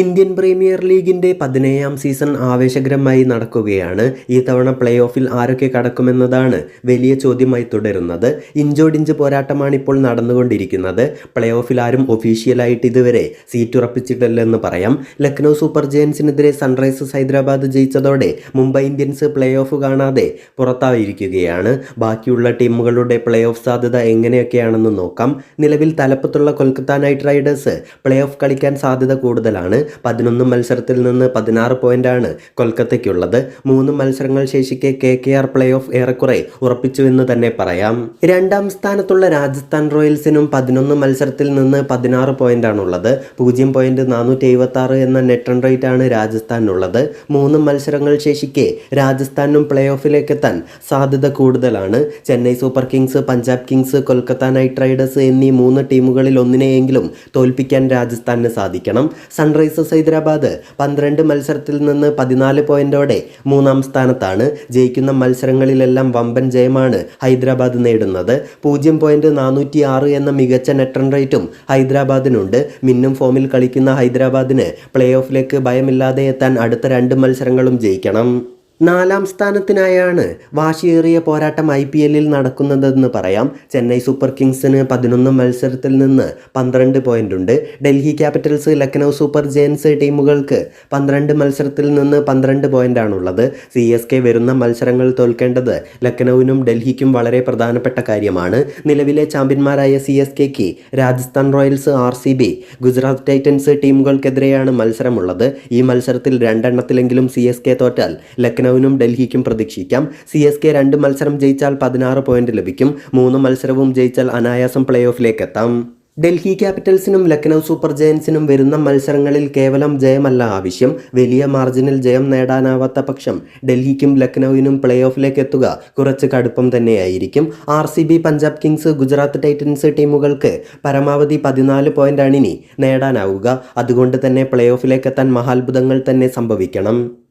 Indian premier ലീഗിന്റെ പതിനേഴാം season ആവേശകരമായി നടക്കുകയാണ്. ഈ തവണ പ്ലേ ഓഫിൽ ആരൊക്കെ കടക്കുമെന്നതാണ് വലിയ ചോദ്യമായി തുടരുന്നത്. ഇഞ്ചോടിഞ്ച് പോരാട്ടമാണ് ഇപ്പോൾ നടന്നുകൊണ്ടിരിക്കുന്നത്. പ്ലേ ഓഫിൽ ആരും ഒഫീഷ്യലായിട്ട് ഇതുവരെ സീറ്റ് ഉറപ്പിച്ചിട്ടില്ലെന്ന് പറയാം. ലക്നൗ സൂപ്പർ ജയൻസിനെതിരെ സൺറൈസേഴ്സ് ഹൈദരാബാദ് ജയിച്ചതോടെ മുംബൈ ഇന്ത്യൻസ് പ്ലേ ഓഫ് കാണാതെ പുറത്തായിരിക്കുകയാണ്. ബാക്കിയുള്ള ടീമുകളുടെ പ്ലേ ഓഫ് സാധ്യത എങ്ങനെയൊക്കെയാണെന്ന് നോക്കാം. നിലവിൽ തലപ്പത്തുള്ള Kolkata Knight Riders play off കളിക്കാൻ സാധ്യത കൂടുതലാണ്. പതിനൊന്ന് മത്സരത്തിൽ നിന്ന് പതിനാറ് പോയിന്റാണ് കൊൽക്കത്തയ്ക്കുള്ളത്. മൂന്ന് മത്സരങ്ങൾ ശേഷിക്കെ K K R play off ഏറെക്കുറെ ഉറപ്പിച്ചുവെന്ന് തന്നെ പറയാം. രണ്ടാം സ്ഥാനത്തുള്ള രാജസ്ഥാൻ റോയൽസിനും പതിനൊന്ന് മത്സരത്തിൽ നിന്ന് പതിനാറ് പോയിന്റാണുള്ളത്. പൂജ്യം പോയിന്റ് നാനൂറ്റി എഴുപത്തി ആറ് എന്ന നെറ്റ് റൺ റേറ്റ് ആണ് രാജസ്ഥാനുള്ളത് മൂന്ന് മത്സരങ്ങൾ ശേഷിക്കെ രാജസ്ഥാനും പ്ലേ ഓഫിലേക്ക് എത്താൻ സാധ്യത കൂടുതലാണ്. Chennai super kings Punjab kings Kolkata knight riders എന്നീ മൂന്ന് ടീമുകളിൽ ഒന്നിനെയെങ്കിലും തോൽപ്പിക്കാൻ രാജസ്ഥാന് സാധിക്കണം. സൺറൈസേഴ്സ് ഹൈദരാബാദ് പന്ത്രണ്ട് മത്സരത്തിൽ നിന്ന് പതിനാല് പോയിന്റോടെ മൂന്നാം സ്ഥാനത്താണ്. ജയിക്കുന്ന മത്സരങ്ങളിലെല്ലാം വമ്പൻ ജയമാണ് ഹൈദരാബാദ് നേടുന്നത്. പൂജ്യം പോയിന്റ് നാനൂറ്റി ആറ് എന്ന മികച്ച നെറ്റ് റൺ റേറ്റും ഹൈദരാബാദിനുണ്ട്. മിന്നും ഫോമിൽ കളിക്കുന്ന ഹൈദരാബാദിന് പ്ലേ ഓഫിലേക്ക് ഭയമില്ലാതെ എത്താൻ അടുത്ത രണ്ട് മത്സരങ്ങളും ജയിക്കണം. നാലാം സ്ഥാനത്തിനായാണ് വാശിയേറിയ പോരാട്ടം ഐ പി എല്ലിൽ നടക്കുന്നതെന്ന് പറയാം. ചെന്നൈ സൂപ്പർ കിങ്സിന് പതിനൊന്ന് മത്സരത്തിൽ നിന്ന് പന്ത്രണ്ട് പോയിന്റ് ഉണ്ട്. Delhi capitals Lucknow super giants ടീമുകൾക്ക് പന്ത്രണ്ട് മത്സരത്തിൽ നിന്ന് പന്ത്രണ്ട് പോയിന്റാണുള്ളത് സി എസ് കെ വരുന്ന മത്സരങ്ങൾ തോൽക്കേണ്ടത് ലക്നൌവിനും ഡൽഹിക്കും വളരെ പ്രധാനപ്പെട്ട കാര്യമാണ്. നിലവിലെ ചാമ്പ്യന്മാരായ C S കെക്ക് Rajasthan royals R C B Gujarat titans ടീമുകൾക്കെതിരെയാണ് മത്സരമുള്ളത്. ഈ മത്സരത്തിൽ രണ്ടെണ്ണത്തിലെങ്കിലും സി എസ് കെ തോറ്റാൽ ലക്നൌവിനും ഡൽഹിക്കും പ്രതീക്ഷിക്കാം. സി എസ് കെ രണ്ട് മത്സരം ജയിച്ചാൽ പതിനാറ് പോയിന്റ് ലഭിക്കും. മൂന്ന് മത്സരവും ജയിച്ചാൽ അനായാസം പ്ലേ ഓഫിലേക്ക് എത്താം ഡൽഹി ക്യാപിറ്റൽസിനും ലക്നൗ സൂപ്പർ ജയൻസിനും വരുന്ന മത്സരങ്ങളിൽ കേവലം ജയമല്ല ആവശ്യം. വലിയ മാർജിനിൽ ജയം നേടാനാവാത്ത പക്ഷം ഡൽഹിക്കും ലക്നൌവിനും പ്ലേ ഓഫിലേക്ക് എത്തുക കുറച്ച് കടുപ്പം തന്നെയായിരിക്കും. R C B Punjab kings Gujarat titans ടീമുകൾക്ക് പരമാവധി പതിനാല് പോയിന്റാണ് ഇനി നേടാനാവുക. അതുകൊണ്ട് തന്നെ പ്ലേ ഓഫിലേക്ക് എത്താൻ മഹാത്ഭുതങ്ങൾ തന്നെ സംഭവിക്കണം.